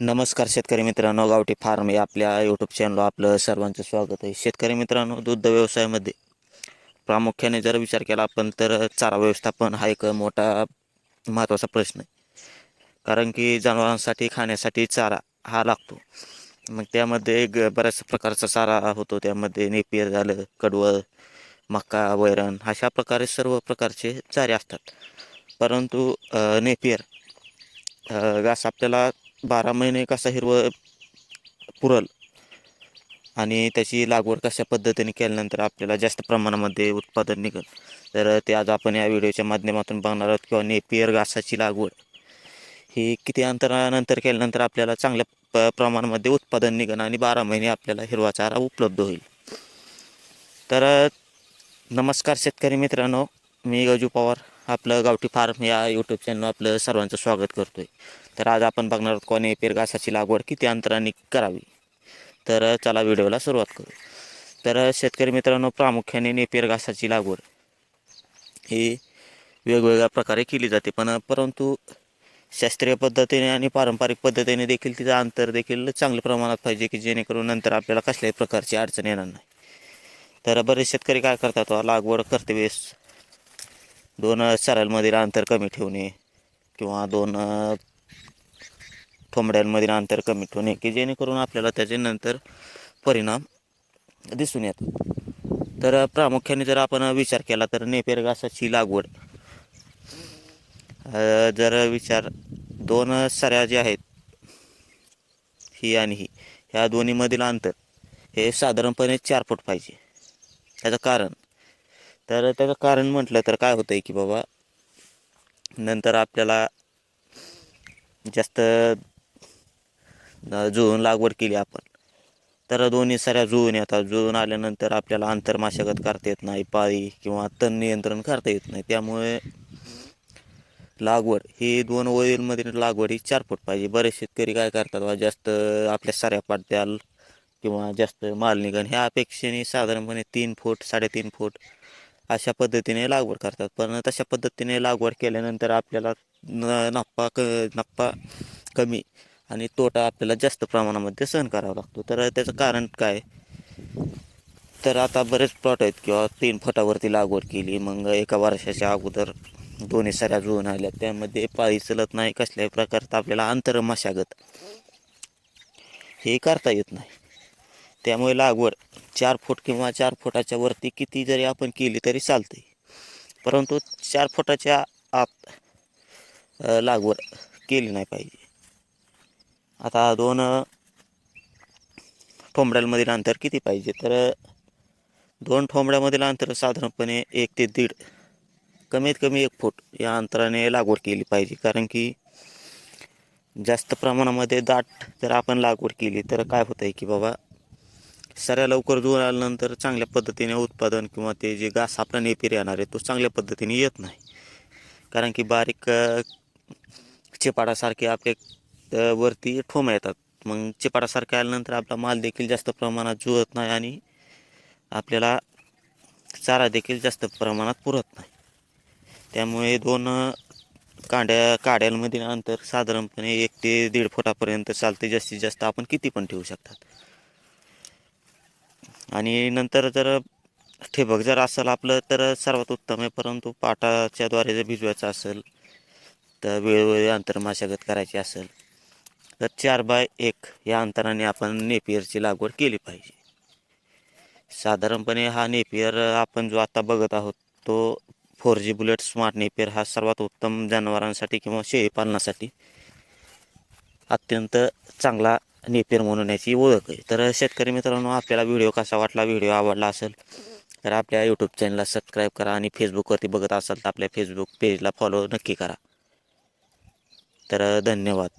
नमस्कार शेतकरी मित्रांनो गावठी फार्म या आपल्या यूट्यूब चॅनलवर आपलं सर्वांचं स्वागत आहे. शेतकरी मित्रांनो दुग्ध व्यवसायामध्ये प्रामुख्याने जर विचार केला आपण तर चारा व्यवस्थापन हा एक मोठा महत्त्वाचा प्रश्न आहे. कारण की जनावरांसाठी खाण्यासाठी चारा हा लागतो. मग त्यामध्ये ग बऱ्याच प्रकारचा चारा होतो. त्यामध्ये नेपियर झालं कडवळ मका वैरण अशा प्रकारे सर्व प्रकारचे चारे असतात. परंतु नेपियर घास आपल्याला बारा महिने कसा हिरवं पुरल आणि त्याची लागवड कशा पद्धतीने केल्यानंतर आपल्याला जास्त प्रमाणामध्ये उत्पादन निघेल. तर ते आज आपण या व्हिडिओच्या माध्यमातून बघणार आहोत किंवा नेपियर घासाची लागवड ही किती अंतरानंतर केल्यानंतर आपल्याला चांगल्या प प्रमाणामध्ये उत्पादन निघेल आणि बारा महिने आपल्याला हिरवा चारा उपलब्ध होईल. तर नमस्कार शेतकरी मित्रांनो मी गजू पवार. आपलं गावठी फार्म या यूट्यूब चॅनल आपलं सर्वांचं स्वागत करतो आहे तर आज आपण बघणार आहोत कोणी पेर घासाची लागवड किती अंतराने करावी. तर चला व्हिडिओला सुरुवात करू. तर शेतकरी मित्रांनो प्रामुख्याने नेपियर घासाची लागवड ही वेगवेगळ्या प्रकारे केली जाते. पण परंतु शास्त्रीय पद्धतीने आणि पारंपरिक पद्धतीने देखील तिचं अंतर देखील चांगल्या प्रमाणात पाहिजे की जेणेकरून नंतर आपल्याला कसल्याही प्रकारची अडचण येणार नाही. तर बरेच शेतकरी काय करतात हो, लागवड करते वेळेस दोन सरांमधील अंतर कमी ठेवणे किंवा दोन ठोंबड्यांमधील अंतर कमी ठेवणे की जेणेकरून आपल्याला त्याचे नंतर परिणाम दिसून येतात. तर प्रामुख्याने जर आपण विचार केला तर नेपेर घासाची लागवड जर विचार दोन सऱ्या ज्या आहेत ही आणि ही ह्या दोन्हीमधील अंतर हे साधारणपणे चार फूट पाहिजे. त्याचं कारण तर त्याचं कारण म्हटलं तर काय होतं आहे की बाबा नंतर आपल्याला जास्त जुळून लागवड केली आपण. तर दोन्ही साऱ्या जुळून येतात. जुळून आल्यानंतर आपल्याला अंतर मशागत करता येत नाही पाळी किंवा तण नियंत्रण करता येत नाही. त्यामुळे लागवड ही दोन वळींमधील लागवड ही चार फूट पाहिजे. बरेच शेतकरी काय करतात बा जास्त आपल्या साऱ्या पाट्याल किंवा जास्त माल निघण ह्या अपेक्षेने साधारणपणे तीन फूट साडेतीन फूट अशा पद्धतीने लागवड करतात. पण तशा पद्धतीने लागवड केल्यानंतर आपल्याला न नफा क नफा कमी आणि तोटा आपल्याला जास्त प्रमाणामध्ये सहन करावा लागतो. तर त्याचं कारण काय? तर आता बरेच प्लॉट आहेत किंवा तीन फुटावरती लागवड केली. मग एका वर्षाच्या अगोदर दोन्ही सऱ्या जुळून आल्या. त्यामध्ये पाळी चलत नाही. कसल्याही प्रकारचं आपल्याला अंतर मशागत हे करता येत नाही. त्यामुळे लागवड चार फूट किंवा चार फुटाच्या वरती किती जरी आपण केली तरी चालते परंतु चार फुटाच्या आत लागवड केली नाही पाहिजे. आता दोन ठोंबड्यांमधील अंतर किती पाहिजे? तर दोन ठोंबड्यामधील अंतर साधारणपणे एक ते दीड कमीत कमी एक फूट या अंतराने लागवड केली पाहिजे. कारण की जास्त प्रमाणामध्ये दाट जर आपण लागवड केली तर काय होतं आहे की बाबा सऱ्या लवकर जुळ आल्यानंतर चांगल्या पद्धतीने उत्पादन किंवा ते जे घास आपला नेपेर येणार आहे तो चांगल्या पद्धतीने येत नाही. कारण की बारीक चिपाडासारखे आपले वरती ठोम येतात. मग चिपाडासारखे आल्यानंतर आपला माल देखील जास्त प्रमाणात जुळत नाही आणि आपल्याला चारा देखील जास्त प्रमाणात पुरत नाही. त्यामुळे दोन कांड्या काड्यांमधील अंतर साधारणपणे एक ते दीड फुटापर्यंत चालते. जास्तीत जास्त आपण किती पण ठेवू शकतात. आणि नंतर जर ठिबक जर असेल आपलं तर सर्वात उत्तम आहे. परंतु पाटाच्याद्वारे जर भिजवायचं असेल तर वेळोवेळी अंतर मशागत करायची असेल तर चार बाय एक या अंतराने आपण नेपियरची लागवड केली पाहिजे. साधारणपणे हा नेपियर आपण जो आता बघत आहोत तो four G bullet smart Napier हा सर्वात उत्तम जनावरांसाठी किंवा शेळीपालनासाठी अत्यंत चांगला नेपियर म्हणून याची ओळख आहे. तर शेतकरी मित्रांनो आपल्याला व्हिडिओ कसा वाटला व्हिडिओ आवडला असेल तर आपल्या यूट्यूब चॅनलला सबस्क्राईब करा आणि फेसबुकवरती बघत असाल तर आपल्या फेसबुक पेजला फॉलो नक्की करा. तर धन्यवाद.